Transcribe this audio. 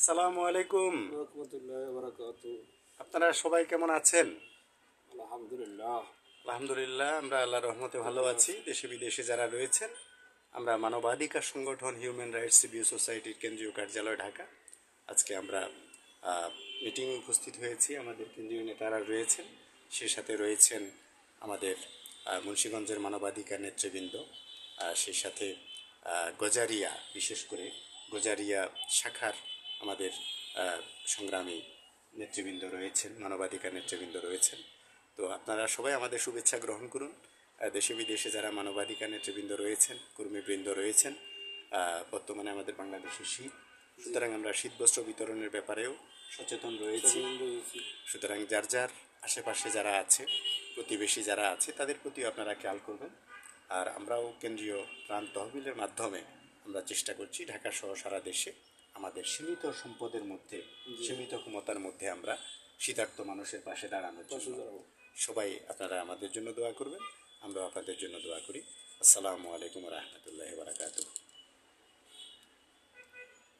আসসালামু আলাইকুম। আপনারা সবাই কেমন আছেন? আলহামদুলিল্লাহ। আলহামদুলিল্লাহ আমরা আল্লাহ রহমতে ভালো আছি। দেশে বিদেশে যারা রয়েছেন আমরা মানবাধিকার সংগঠন হিউম্যান রাইটস রিভিউ সোসাইটির কেন্দ্রীয় কার্যালয় ঢাকা। আজকে আমরা মিটিং উপস্থিত হয়েছি। আমাদের কেন্দ্রীয় নেতারা রয়েছেন। সে সাথে রয়েছেন আমাদের মুন্সীগঞ্জের মানবাধিকার নেতৃবৃন্দ। সেই সাথে গজারিয়া বিশেষ করে গজারিয়া শাখার আমাদের সংগ্রামী নেতৃবৃন্দ রয়েছেন মানবাধিকার নেতৃবৃন্দ রয়েছেন। তো আপনারা সবাই আমাদের শুভেচ্ছা গ্রহণ করুন। দেশে বিদেশে যারা মানবাধিকার নেতৃবৃন্দ রয়েছেন কর্মীবৃন্দ রয়েছেন বর্তমানে আমাদের বাংলাদেশে শীত। সুতরাং আমরা শীত বস্ত্র বিতরণের ব্যাপারেও সচেতন রয়েছি। সুতরাং যার যার আশেপাশে যারা আছে প্রতিবেশী যারা আছে তাদের প্রতিও আপনারা খেয়াল করবেন। আর আমরাও কেন্দ্রীয় প্রাণ তহবিলের মাধ্যমে আমরা চেষ্টা করছি ঢাকা সহ সারা দেশে আমাদের সীমিত সম্পদের মধ্যে সীমিত ক্ষমতার মধ্যে আমরা শীতার্থ মানুষের পাশে দাঁড়ানোর জন্য সবাই আপনারা আমাদের জন্য দোয়া করবেন আমরা আপনাদের জন্য দোয়া করি। আসসালামু আলাইকুম রহমতুল্লাহ বারাকাতুহ।